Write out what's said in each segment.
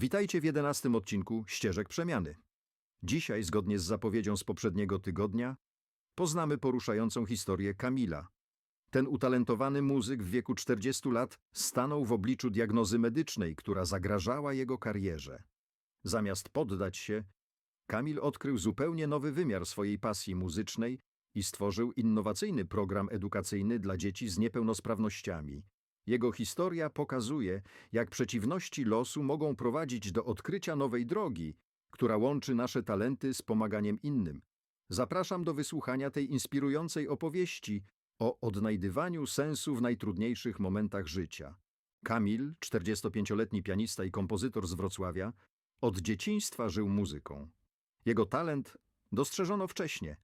Witajcie w jedenastym odcinku Ścieżek Przemiany. Dzisiaj, zgodnie z zapowiedzią z poprzedniego tygodnia, poznamy poruszającą historię Kamila. Ten utalentowany muzyk w wieku 40 lat stanął w obliczu diagnozy medycznej, która zagrażała jego karierze. Zamiast poddać się, Kamil odkrył zupełnie nowy wymiar swojej pasji muzycznej i stworzył innowacyjny program edukacyjny dla dzieci z niepełnosprawnościami. Jego historia pokazuje, jak przeciwności losu mogą prowadzić do odkrycia nowej drogi, która łączy nasze talenty z pomaganiem innym. Zapraszam do wysłuchania tej inspirującej opowieści o odnajdywaniu sensu w najtrudniejszych momentach życia. Kamil, 45-letni pianista i kompozytor z Wrocławia, od dzieciństwa żył muzyką. Jego talent dostrzeżono wcześnie.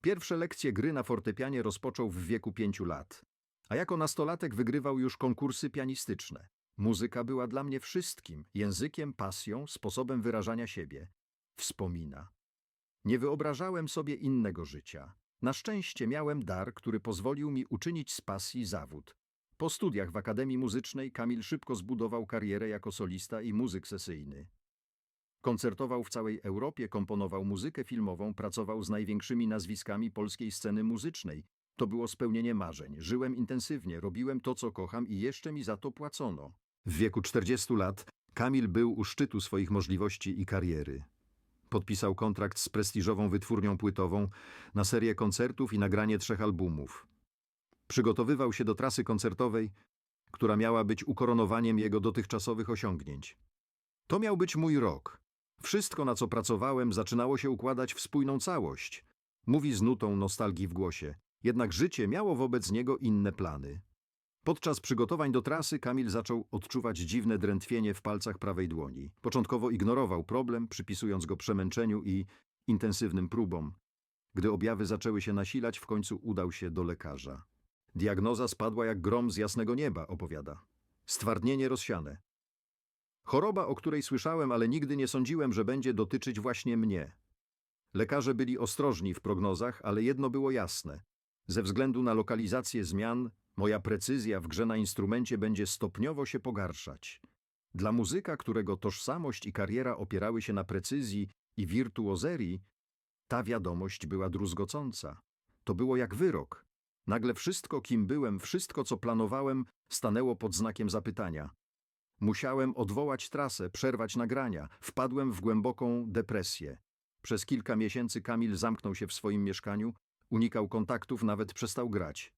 Pierwsze lekcje gry na fortepianie rozpoczął w wieku pięciu lat, a jako nastolatek wygrywał już konkursy pianistyczne. Muzyka była dla mnie wszystkim, językiem, pasją, sposobem wyrażania siebie. Wspomina. Nie wyobrażałem sobie innego życia. Na szczęście miałem dar, który pozwolił mi uczynić z pasji zawód. Po studiach w Akademii Muzycznej Kamil szybko zbudował karierę jako solista i muzyk sesyjny. Koncertował w całej Europie, komponował muzykę filmową, pracował z największymi nazwiskami polskiej sceny muzycznej. To było spełnienie marzeń. Żyłem intensywnie, robiłem to, co kocham i jeszcze mi za to płacono. W wieku 40 lat Kamil był u szczytu swoich możliwości i kariery. Podpisał kontrakt z prestiżową wytwórnią płytową na serię koncertów i nagranie trzech albumów. Przygotowywał się do trasy koncertowej, która miała być ukoronowaniem jego dotychczasowych osiągnięć. To miał być mój rok. Wszystko, na co pracowałem, zaczynało się układać w spójną całość. Mówi z nutą nostalgii w głosie. Jednak życie miało wobec niego inne plany. Podczas przygotowań do trasy Kamil zaczął odczuwać dziwne drętwienie w palcach prawej dłoni. Początkowo ignorował problem, przypisując go przemęczeniu i intensywnym próbom. Gdy objawy zaczęły się nasilać, w końcu udał się do lekarza. Diagnoza spadła jak grom z jasnego nieba, opowiada. Stwardnienie rozsiane. Choroba, o której słyszałem, ale nigdy nie sądziłem, że będzie dotyczyć właśnie mnie. Lekarze byli ostrożni w prognozach, ale jedno było jasne. Ze względu na lokalizację zmian, moja precyzja w grze na instrumencie będzie stopniowo się pogarszać. Dla muzyka, którego tożsamość i kariera opierały się na precyzji i wirtuozerii, ta wiadomość była druzgocąca. To było jak wyrok. Nagle wszystko, kim byłem, wszystko, co planowałem, stanęło pod znakiem zapytania. Musiałem odwołać trasę, przerwać nagrania. Wpadłem w głęboką depresję. Przez kilka miesięcy Kamil zamknął się w swoim mieszkaniu, unikał kontaktów, nawet przestał grać.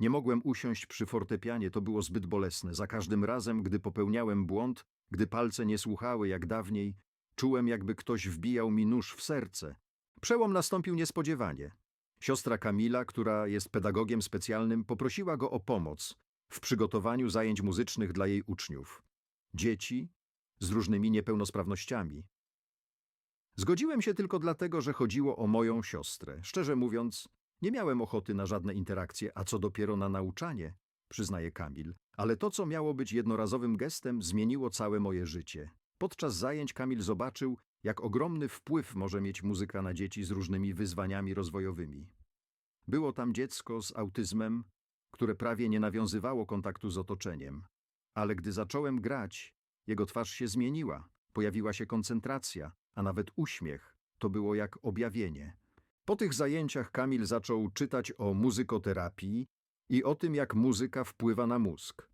Nie mogłem usiąść przy fortepianie, to było zbyt bolesne. Za każdym razem, gdy popełniałem błąd, gdy palce nie słuchały jak dawniej, czułem, jakby ktoś wbijał mi nóż w serce. Przełom nastąpił niespodziewanie. Siostra Kamila, która jest pedagogiem specjalnym, poprosiła go o pomoc w przygotowaniu zajęć muzycznych dla jej uczniów. Dzieci z różnymi niepełnosprawnościami. Zgodziłem się tylko dlatego, że chodziło o moją siostrę. Szczerze mówiąc, nie miałem ochoty na żadne interakcje, a co dopiero na nauczanie, przyznaje Kamil. Ale to, co miało być jednorazowym gestem, zmieniło całe moje życie. Podczas zajęć Kamil zobaczył, jak ogromny wpływ może mieć muzyka na dzieci z różnymi wyzwaniami rozwojowymi. Było tam dziecko z autyzmem, które prawie nie nawiązywało kontaktu z otoczeniem. Ale gdy zacząłem grać, jego twarz się zmieniła, pojawiła się koncentracja, a nawet uśmiech. To było jak objawienie. Po tych zajęciach Kamil zaczął czytać o muzykoterapii i o tym, jak muzyka wpływa na mózg.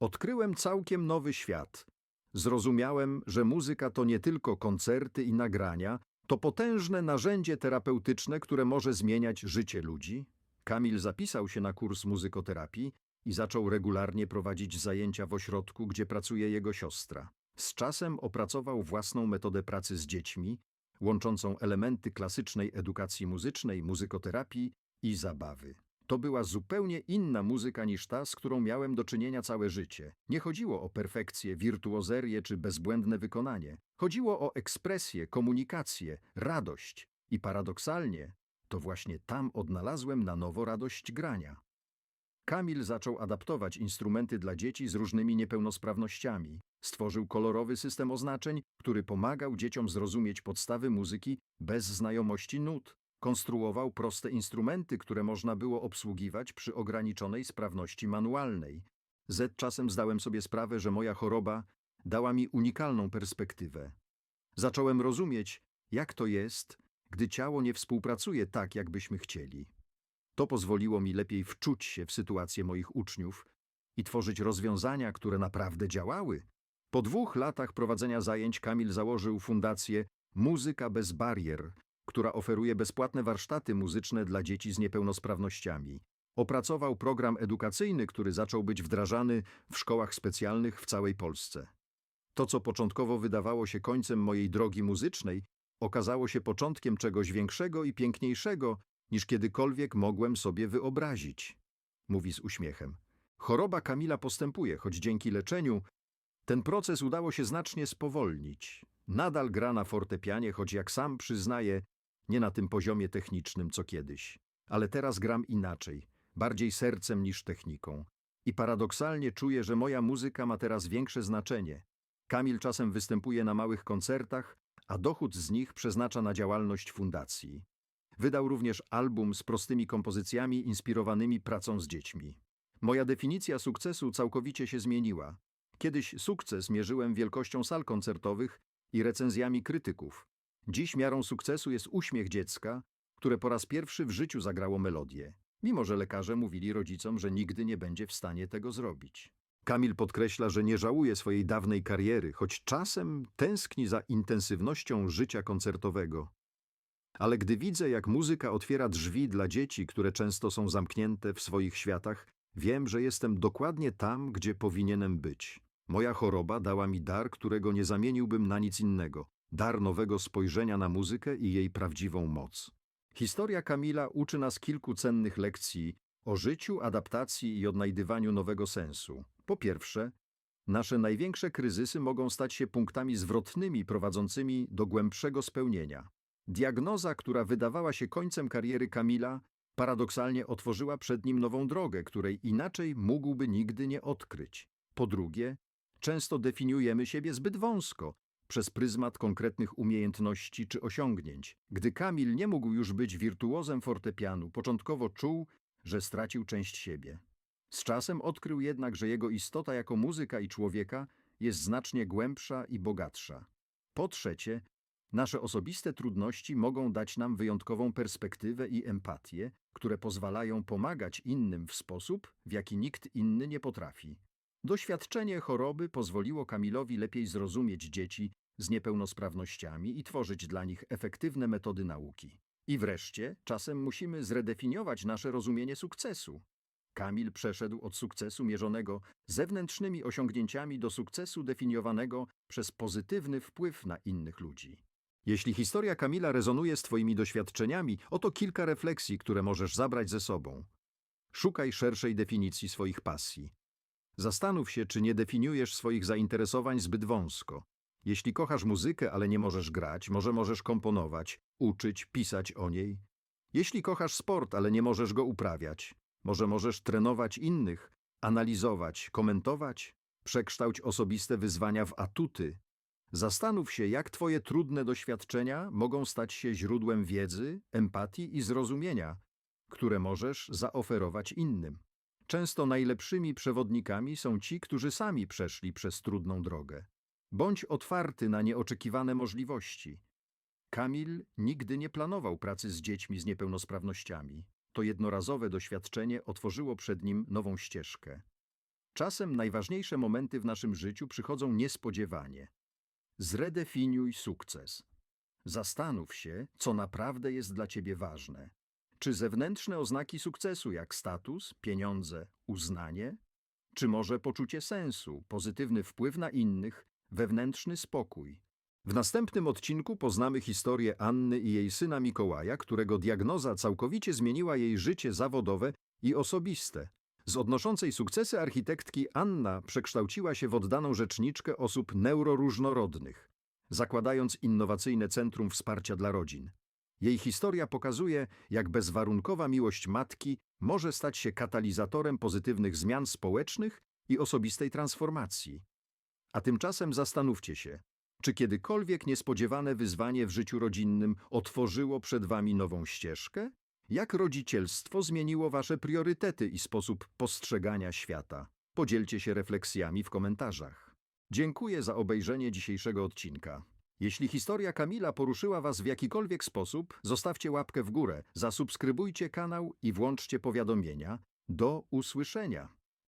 Odkryłem całkiem nowy świat. Zrozumiałem, że muzyka to nie tylko koncerty i nagrania, to potężne narzędzie terapeutyczne, które może zmieniać życie ludzi. Kamil zapisał się na kurs muzykoterapii i zaczął regularnie prowadzić zajęcia w ośrodku, gdzie pracuje jego siostra. Z czasem opracował własną metodę pracy z dziećmi, łączącą elementy klasycznej edukacji muzycznej, muzykoterapii i zabawy. To była zupełnie inna muzyka niż ta, z którą miałem do czynienia całe życie. Nie chodziło o perfekcję, wirtuozerię czy bezbłędne wykonanie. Chodziło o ekspresję, komunikację, radość. I paradoksalnie, to właśnie tam odnalazłem na nowo radość grania. Kamil zaczął adaptować instrumenty dla dzieci z różnymi niepełnosprawnościami. Stworzył kolorowy system oznaczeń, który pomagał dzieciom zrozumieć podstawy muzyki bez znajomości nut. Konstruował proste instrumenty, które można było obsługiwać przy ograniczonej sprawności manualnej. Z czasem zdałem sobie sprawę, że moja choroba dała mi unikalną perspektywę. Zacząłem rozumieć, jak to jest, gdy ciało nie współpracuje tak, jakbyśmy chcieli. To pozwoliło mi lepiej wczuć się w sytuację moich uczniów i tworzyć rozwiązania, które naprawdę działały. Po dwóch latach prowadzenia zajęć Kamil założył fundację Muzyka bez barier, która oferuje bezpłatne warsztaty muzyczne dla dzieci z niepełnosprawnościami. Opracował program edukacyjny, który zaczął być wdrażany w szkołach specjalnych w całej Polsce. To, co początkowo wydawało się końcem mojej drogi muzycznej, okazało się początkiem czegoś większego i piękniejszego, niż kiedykolwiek mogłem sobie wyobrazić. Mówi z uśmiechem. Choroba Kamila postępuje, choć dzięki leczeniu ten proces udało się znacznie spowolnić. Nadal gra na fortepianie, choć jak sam przyznaje, nie na tym poziomie technicznym co kiedyś. Ale teraz gram inaczej, bardziej sercem niż techniką. I paradoksalnie czuję, że moja muzyka ma teraz większe znaczenie. Kamil czasem występuje na małych koncertach, a dochód z nich przeznacza na działalność fundacji. Wydał również album z prostymi kompozycjami inspirowanymi pracą z dziećmi. Moja definicja sukcesu całkowicie się zmieniła. Kiedyś sukces mierzyłem wielkością sal koncertowych i recenzjami krytyków. Dziś miarą sukcesu jest uśmiech dziecka, które po raz pierwszy w życiu zagrało melodię, mimo że lekarze mówili rodzicom, że nigdy nie będzie w stanie tego zrobić. Kamil podkreśla, że nie żałuje swojej dawnej kariery, choć czasem tęskni za intensywnością życia koncertowego. Ale gdy widzę, jak muzyka otwiera drzwi dla dzieci, które często są zamknięte w swoich światach, wiem, że jestem dokładnie tam, gdzie powinienem być. Moja choroba dała mi dar, którego nie zamieniłbym na nic innego. Dar nowego spojrzenia na muzykę i jej prawdziwą moc. Historia Kamila uczy nas kilku cennych lekcji o życiu, adaptacji i odnajdywaniu nowego sensu. Po pierwsze, nasze największe kryzysy mogą stać się punktami zwrotnymi prowadzącymi do głębszego spełnienia. Diagnoza, która wydawała się końcem kariery Kamila, paradoksalnie otworzyła przed nim nową drogę, której inaczej mógłby nigdy nie odkryć. Po drugie, często definiujemy siebie zbyt wąsko, przez pryzmat konkretnych umiejętności czy osiągnięć. Gdy Kamil nie mógł już być wirtuozem fortepianu, początkowo czuł, że stracił część siebie. Z czasem odkrył jednak, że jego istota jako muzyka i człowieka jest znacznie głębsza i bogatsza. Po trzecie, nasze osobiste trudności mogą dać nam wyjątkową perspektywę i empatię, które pozwalają pomagać innym w sposób, w jaki nikt inny nie potrafi. Doświadczenie choroby pozwoliło Kamilowi lepiej zrozumieć dzieci z niepełnosprawnościami i tworzyć dla nich efektywne metody nauki. I wreszcie, czasem musimy zredefiniować nasze rozumienie sukcesu. Kamil przeszedł od sukcesu mierzonego zewnętrznymi osiągnięciami do sukcesu definiowanego przez pozytywny wpływ na innych ludzi. Jeśli historia Kamila rezonuje z Twoimi doświadczeniami, oto kilka refleksji, które możesz zabrać ze sobą. Szukaj szerszej definicji swoich pasji. Zastanów się, czy nie definiujesz swoich zainteresowań zbyt wąsko. Jeśli kochasz muzykę, ale nie możesz grać, może możesz komponować, uczyć, pisać o niej. Jeśli kochasz sport, ale nie możesz go uprawiać, może możesz trenować innych, analizować, komentować, przekształć osobiste wyzwania w atuty. Zastanów się, jak Twoje trudne doświadczenia mogą stać się źródłem wiedzy, empatii i zrozumienia, które możesz zaoferować innym. Często najlepszymi przewodnikami są ci, którzy sami przeszli przez trudną drogę. Bądź otwarty na nieoczekiwane możliwości. Kamil nigdy nie planował pracy z dziećmi z niepełnosprawnościami. To jednorazowe doświadczenie otworzyło przed nim nową ścieżkę. Czasem najważniejsze momenty w naszym życiu przychodzą niespodziewanie. Zredefiniuj sukces. Zastanów się, co naprawdę jest dla ciebie ważne. Czy zewnętrzne oznaki sukcesu, jak status, pieniądze, uznanie? Czy może poczucie sensu, pozytywny wpływ na innych, wewnętrzny spokój? W następnym odcinku poznamy historię Anny i jej syna Mikołaja, którego diagnoza całkowicie zmieniła jej życie zawodowe i osobiste. Z odnoszącej sukcesy architektki Anna przekształciła się w oddaną rzeczniczkę osób neuroróżnorodnych, zakładając innowacyjne centrum wsparcia dla rodzin. Jej historia pokazuje, jak bezwarunkowa miłość matki może stać się katalizatorem pozytywnych zmian społecznych i osobistej transformacji. A tymczasem zastanówcie się, czy kiedykolwiek niespodziewane wyzwanie w życiu rodzinnym otworzyło przed wami nową ścieżkę? Jak rodzicielstwo zmieniło wasze priorytety i sposób postrzegania świata? Podzielcie się refleksjami w komentarzach. Dziękuję za obejrzenie dzisiejszego odcinka. Jeśli historia Kamila poruszyła Was w jakikolwiek sposób, zostawcie łapkę w górę, zasubskrybujcie kanał i włączcie powiadomienia. Do usłyszenia!